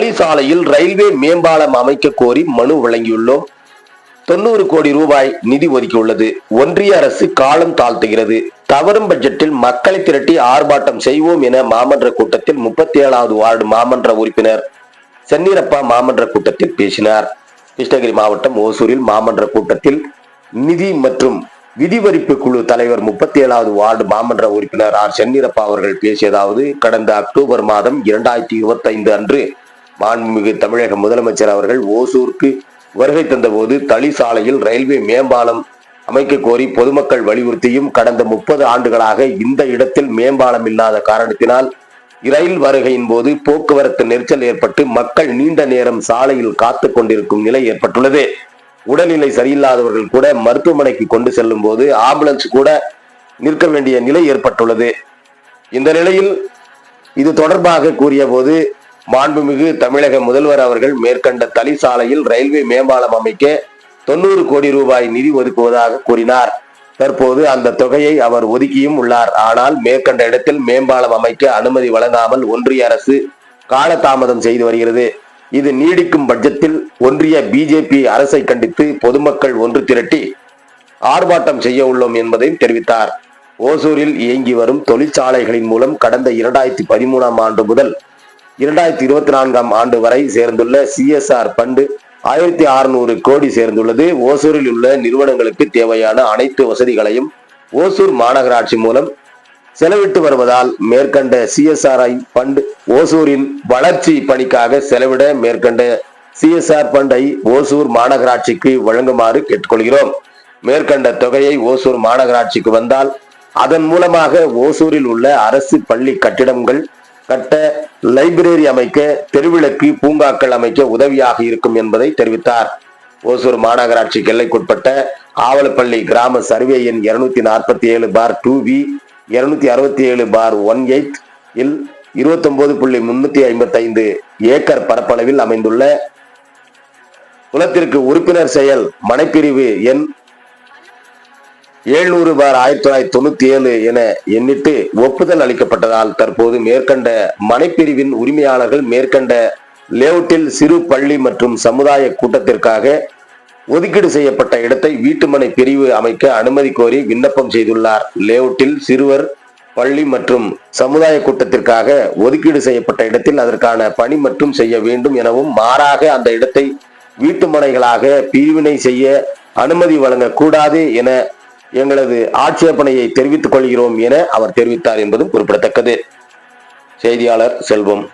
பழனி சாலையில் ரயில்வே மேம்பாலம் அமைக்க கோரி மனு வழங்கியுள்ளோம். தொண்ணூறு கோடி ரூபாய் நிதி ஒதுக்கியுள்ளது. ஒன்றிய அரசு காலம் தாழ்த்துகிறது. தவறும் பட்ஜெட்டில் மக்களை திரட்டி ஆர்ப்பாட்டம் செய்வோம் என மாமன்ற கூட்டத்தில் முப்பத்தி ஏழாவது வார்டு மாமன்ற உறுப்பினர் சென்னீரப்பா மாமன்ற கூட்டத்தில் பேசினார். கிருஷ்ணகிரி மாவட்டம் ஓசூரில் மாமன்ற கூட்டத்தில் நிதி மற்றும் விதிவரிப்பு குழு தலைவர் முப்பத்தி ஏழாவது வார்டு மாமன்ற உறுப்பினர் ஆர் சென்னீரப்பா அவர்கள் பேசியதாவது கடந்த அக்டோபர் மாதம் இரண்டாயிரத்தி இருபத்தி ஐந்து அன்று மாண்புமிகு தமிழக முதலமைச்சர் அவர்கள் ஓசூருக்கு வருகை தந்தபோது தளி சாலையில் ரயில்வே மேம்பாலம் அமைக்க கோரி பொதுமக்கள் வலியுறுத்தியும் கடந்த முப்பது ஆண்டுகளாக இந்த இடத்தில் மேம்பாலம் இல்லாத காரணத்தினால் ரயில் வருகையின் போது போக்குவரத்து நெரிசல் ஏற்பட்டு மக்கள் நீண்ட நேரம் சாலையில் காத்து கொண்டிருக்கும் நிலை ஏற்பட்டுள்ளது. உடல்நிலை சரியில்லாதவர்கள் கூட மருத்துவமனைக்கு கொண்டு செல்லும் போது ஆம்புலன்ஸ் கூட நிற்க வேண்டிய நிலை ஏற்பட்டுள்ளது. இந்த நிலையில் இது தொடர்பாக கூறிய போது மாண்புமிகு தமிழக முதல்வர் அவர்கள் மேற்கண்ட தளி சாலையில் ரயில்வே மேம்பாலம் அமைக்க தொண்ணூறு கோடி ரூபாய் நிதி ஒதுக்குவதாக கூறினார். தற்போது அந்த தொகையை அவர் ஒதுக்கியும் உள்ளார். ஆனால் மேற்கண்ட இடத்தில் மேம்பாலம் அமைக்க அனுமதி வழங்காமல் ஒன்றிய அரசு காலதாமதம் செய்து வருகிறது. இது நீடிக்கும் பட்ஜெட்டில் ஒன்றிய பிஜேபி அரசை கண்டித்து பொதுமக்கள் ஒன்று திரட்டி ஆர்ப்பாட்டம் செய்ய உள்ளோம் என்பதையும் தெரிவித்தார். ஓசூரில் இயங்கி வரும் தொழிற்சாலைகளின் மூலம் கடந்த இரண்டாயிரத்தி பதிமூணாம் ஆண்டு முதல் இரண்டாயிரத்தி இருபத்தி நான்காம் ஆண்டு வரை சேர்ந்துள்ள சிஎஸ்ஆர் பண்டு ஆயிரத்தி அறுநூறு கோடி சேர்ந்துள்ளது. ஓசூரில் உள்ள நிறுவனங்களுக்கு தேவையான அனைத்து வசதிகளையும் ஓசூர் மாநகராட்சி மூலம் செலவிட்டு வருவதால் மேற்கண்ட சிஎஸ்ஆர்ஐ பண்ட் ஓசூரின் வளர்ச்சி பணிக்காக செலவிட மேற்கண்ட சிஎஸ்ஆர் பண்டை ஓசூர் மாநகராட்சிக்கு வழங்குமாறு கேட்டுக்கொள்கிறோம். மேற்கண்ட தொகையை ஓசூர் மாநகராட்சிக்கு வந்தால் அதன் மூலமாக ஓசூரில் உள்ள அரசு பள்ளி கட்டிடங்கள் கட்ட லைப்ரரி அமைக்க தெருவிளக்கு பூங்காக்கள் அமைக்க உதவியாக இருக்கும் என்பதை தெரிவித்தார். ஓசூர் மாநகராட்சிக்கு எல்லைக்குட்பட்ட ஆவலப்பள்ளி கிராம சர்வே எண் இருநூத்தி நாற்பத்தி ஏழு பார் டூ வி இருநூத்தி அறுபத்தி ஏழு பார் ஒன் எயிட் இல் இருபத்தொன்பது புள்ளி முன்னூத்தி ஐம்பத்தி ஐந்து ஏக்கர் பரப்பளவில் அமைந்துள்ள குளத்திற்கு உறுப்பினர் செயல் மனைப்பிரிவு எண் எழுநூறு பார் ஆயிரத்தி தொள்ளாயிரத்தி தொண்ணூத்தி ஏழு என எண்ணிட்டு ஒப்புதல் அளிக்கப்பட்டதால் தற்போது மேற்கண்ட மனைப்பிரிவின் உரிமையாளர்கள் மேற்கண்ட லேஅவுட்டில் சிறு பள்ளி மற்றும் சமுதாய கூட்டத்திற்காக ஒதுக்கீடு செய்யப்பட்ட இடத்தை வீட்டுமனை பிரிவு அமைக்க அனுமதி கோரி விண்ணப்பம் செய்துள்ளார். லேஅவுட்டில் சிறுவர் பள்ளி மற்றும் சமுதாய கூட்டத்திற்காக ஒதுக்கீடு செய்யப்பட்ட இடத்தில் அதற்கான பணி மட்டும் செய்ய வேண்டும் எனவும் மாறாக அந்த இடத்தை வீட்டுமனைகளாக பிரிவினை செய்ய அனுமதி வழங்கக்கூடாது என எங்களது ஆட்சேபனையை தெரிவித்துக் கொள்கிறோம் என அவர் தெரிவித்தார் என்பதும் குறிப்பிடத்தக்கது. செய்தியாளர் செல்வம்